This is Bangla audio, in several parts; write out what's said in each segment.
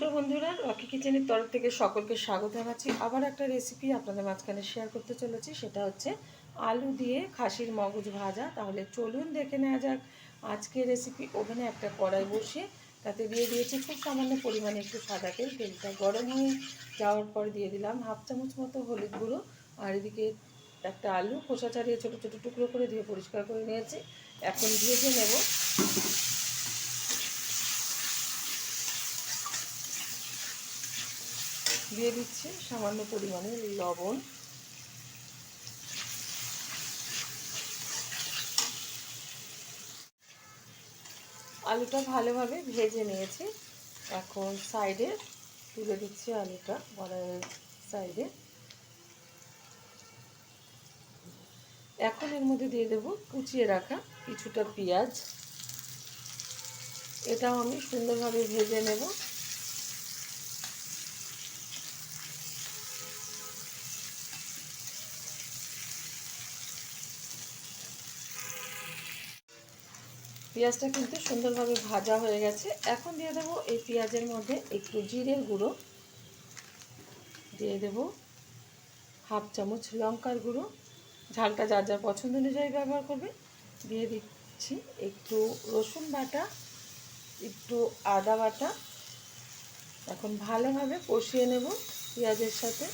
নমস্কার বন্ধুরা, রকি কিচেনের তরফ থেকে সকলকে স্বাগত জানাচ্ছি। আবার একটা রেসিপি আপনাদের মাঝখানে শেয়ার করতে চলেছি, সেটা হচ্ছে আলু দিয়ে খাসির মগজ ভাজা। তাহলে চলুন দেখে নেওয়া যাক আজকে রেসিপি ওভেনে একটা কড়াই বসিয়ে তাতে দিয়ে দিয়েছি খুব সামান্য পরিমাণে একটু সাদা তেল। তেলটা গরম হয়ে যাওয়ার পর দিয়ে দিলাম হাফ চামচ মতো হলুদ গুঁড়ো। আর এদিকে একটা আলু খোসা ছাড়িয়ে ছোটো ছোটো টুকরো করে দিয়ে পরিষ্কার করে নিয়েছি। এখন ভেজে নেব দিয়ে দিচ্ছি সামান্য পরিমাণে লবণ। আলুটা ভালোভাবে ভেজে নিয়েছি। এখন সাইডে তুলে দিচ্ছি আলুটা বড়াইয়ের সাইডে। এখন এর মধ্যে দিয়ে দেব কুচিয়ে রাখা কিছুটা পেঁয়াজ। এটাও আমি সুন্দরভাবে ভেজে নেব। পেঁয়াজটা কিন্তু সুন্দরভাবে ভাজা হয়ে গেছে। এখন দিয়ে দেবো এই পেঁয়াজের মধ্যে একটু জিরের গুঁড়ো। দিয়ে দেব হাফ চামচ লঙ্কার গুঁড়ো। ঝালটা যার যার পছন্দ অনুযায়ী ব্যবহার করবে। দিয়ে দিচ্ছি একটু রসুন বাটা, একটু আদা বাটা। এখন ভালোভাবে কষিয়ে নেব পেঁয়াজের সাথে।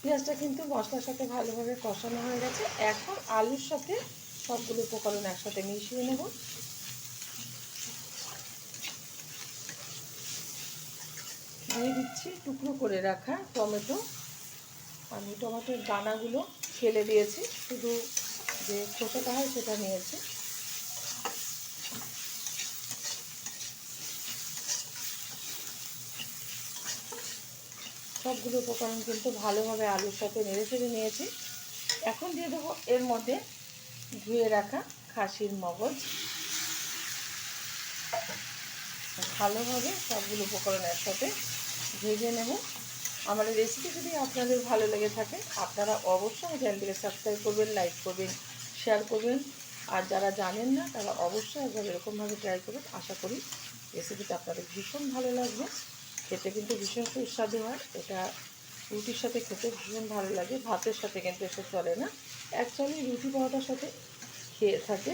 পেঁয়াজটা কিন্তু মশলার সাথে ভালোভাবে কষানো হয়ে গেছে। এখন আলুর সাথে সবগুলো উপকরণ একসাথে মিশিয়ে নেব। দিয়ে দিচ্ছি টুকরো করে রাখা টমেটো। আমি টমেটোর দানাগুলো ফেলে দিয়েছি। শুধু যে খোসাটা হয় সেটা নিয়েছি। সবগুলো উপকরণ কিন্তু ভালোভাবে আলুর সাথে নেড়ে চেড়ে নিয়েছি। এখন দিয়ে দেবো এর মধ্যে ধুয়ে রাখা খাসির মগজ। ভালোভাবে সবগুলো উপকরণ একসাথে ভেজে নেব। আমার রেসিপি যদি আপনাদের ভালো লেগে থাকে, আপনারা অবশ্যই চ্যানেলটিকে সাবস্ক্রাইব করবেন লাইক করবেন শেয়ার করবেন। আর যারা জানেন না, তারা অবশ্যই একবার এরকমভাবে ট্রাই করবেন আশা করি রেসিপিটা আপনাদের ভীষণ ভালো লাগবে। খেতে কিন্তু ভীষণ সুস্বাদু হয়। এটা রুটির সাথে খেতে ভীষণ ভালো লাগে, ভাতের সাথে কিন্তু এসে চলে না। অ্যাকচুয়ালি রুটি পাওয়াটার সাথে খেয়ে থাকে।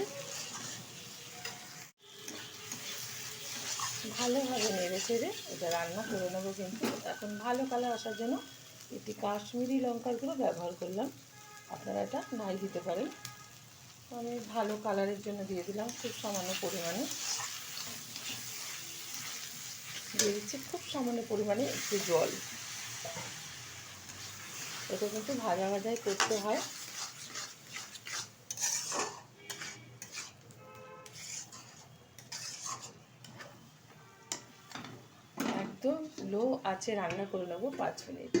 ভালোভাবে নেড়ে চেড়ে এটা রান্না করে নেব কিন্তু। এখন ভালো কালার আসার জন্য একটি কাশ্মীরি লঙ্কার গুঁড়ো ব্যবহার করলাম। আপনারা এটা নাই দিতে পারেন। আমি ভালো কালারের জন্য দিয়ে দিলাম খুব সামান্য পরিমাণে। দিয়ে দিচ্ছি খুব সামান্য পরিমাণে একটু জল। এটা কিন্তু ভাজা ভাজাই করতে হয়। একদম লো আছে রান্না করে নেব পাঁচ মিনিট।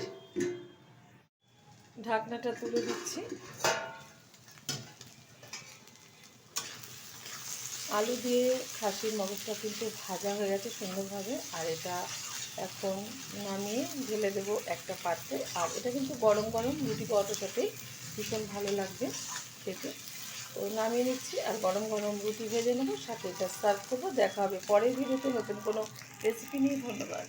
ঢাকনাটা তুলে দিচ্ছি। আলু দিয়ে খাসির মগজটা কিন্তু ভাজা হয়ে গেছে সুন্দরভাবে, আর এটা এখন নামিয়ে ঢেলে দেবো একটা পাত্রে। আর এটা কিন্তু গরম গরম, রুটি পরোটার সাথেই ভীষণ ভালো লাগবে খেতে। তো নামিয়ে নিচ্ছি, আর গরম গরম রুটি ভেজে নেব, সাথে এটা সার্ভ করব। দেখা হবে পরের ভিডিওতে নতুন কোনো রেসিপি নিয়ে। ধন্যবাদ।